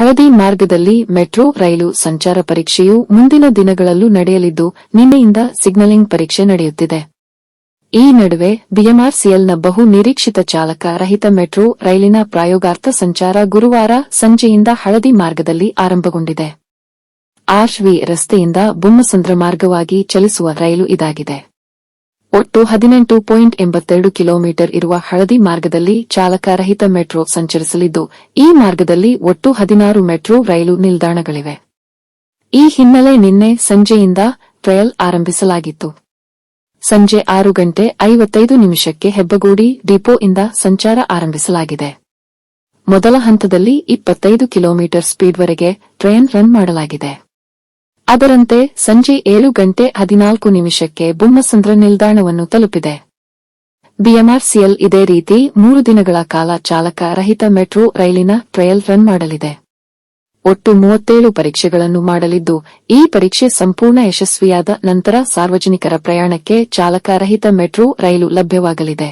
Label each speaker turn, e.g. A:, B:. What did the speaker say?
A: ಹಳದಿ ಮಾರ್ಗದಲ್ಲಿ ಮೆಟ್ರೋ, ರೈಲು ಸಂಚಾರ ಪರೀಕ್ಷೆಯು ಮುಂದಿನ ದಿನಗಳಲ್ಲೂ ನಡೆಯಲಿದ್ದು, ನಿನ್ನೆಯಿಂದ ಸಿಗ್ನಲಿಂಗ್ ಪರೀಕ್ಷೆ ನಡೆಯುತ್ತಿದೆ. ಈ ನಡುವೆ ಬಿಎಂಆರ್ಸಿಎಲ್ನ ಬಹು ನಿರೀಕ್ಷಿತ ಚಾಲಕ ರಹಿತ ಮೆಟ್ರೋ, ರೈಲಿನ ಪ್ರಾಯೋಗಾರ್ಥ ಸಂಚಾರ ಗುರುವಾರ ಸಂಜೆಯಿಂದ ಹಳದಿ ಮಾರ್ಗದಲ್ಲಿ ಆರಂಭಗೊಂಡಿದೆ. ಆರ್ವಿ ರಸ್ತೆಯಿಂದ ಬೊಮ್ಮಸಂದ್ರ ಮಾರ್ಗವಾಗಿ ಚಲಿಸುವ ರೈಲು ಇದಾಗಿದೆ. ಒಟ್ಟು ಹದಿನೆಂಟು ಪಾಯಿಂಟ್ ಎಂಬತ್ತೆರಡು ಕಿಲೋಮೀಟರ್ ಇರುವ ಹಳದಿ ಮಾರ್ಗದಲ್ಲಿ ಚಾಲಕ ರಹಿತ ಮೆಟ್ರೋ ಸಂಚರಿಸಲಿದ್ದು, ಈ ಮಾರ್ಗದಲ್ಲಿ ಒಟ್ಟು ಹದಿನಾರು ಮೆಟ್ರೋ ರೈಲು ನಿಲ್ದಾಣಗಳಿವೆ. ಈ ಹಿನ್ನೆಲೆ ನಿನ್ನೆ ಸಂಜೆಯಿಂದ ಟ್ರಯಲ್ ಆರಂಭಿಸಲಾಗಿತ್ತು. ಸಂಜೆ ಆರು ಗಂಟೆ ಐವತ್ತೈದು ನಿಮಿಷಕ್ಕೆ ಹೆಬ್ಬಗೋಡಿ ಡಿಪೋ ಇಂದ ಸಂಚಾರ ಆರಂಭಿಸಲಾಗಿದೆ. ಮೊದಲ ಹಂತದಲ್ಲಿ ಇಪ್ಪತ್ತೈದು ಕಿಲೋಮೀಟರ್ ಸ್ಪೀಡ್ವರೆಗೆ ಟ್ರೈನ್ ರನ್ ಮಾಡಲಾಗಿದೆ. ಅದರಂತೆ ಸಂಜೆ ಏಳು ಗಂಟೆ ಹದಿನಾಲ್ಕು ನಿಮಿಷಕ್ಕೆ ಬೊಮ್ಮಸಂದ್ರ ನಿಲ್ದಾಣವನ್ನು ತಲುಪಿದೆ. ಬಿಎಂಆರ್ಸಿಎಲ್ ಇದೇ ರೀತಿ ಮೂರು ದಿನಗಳ ಕಾಲ ಚಾಲಕ ರಹಿತ ಮೆಟ್ರೋ ರೈಲಿನ ಟ್ರಯಲ್ ರನ್ ಮಾಡಲಿದೆ. ಒಟ್ಟು ಮೂವತ್ತೇಳು ಪರೀಕ್ಷೆಗಳನ್ನು ಮಾಡಲಿದ್ದು, ಈ ಪರೀಕ್ಷೆ ಸಂಪೂರ್ಣ ಯಶಸ್ವಿಯಾದ ನಂತರ ಸಾರ್ವಜನಿಕರ ಪ್ರಯಾಣಕ್ಕೆ ಚಾಲಕ ರಹಿತ ಮೆಟ್ರೋ ರೈಲು ಲಭ್ಯವಾಗಲಿದೆ.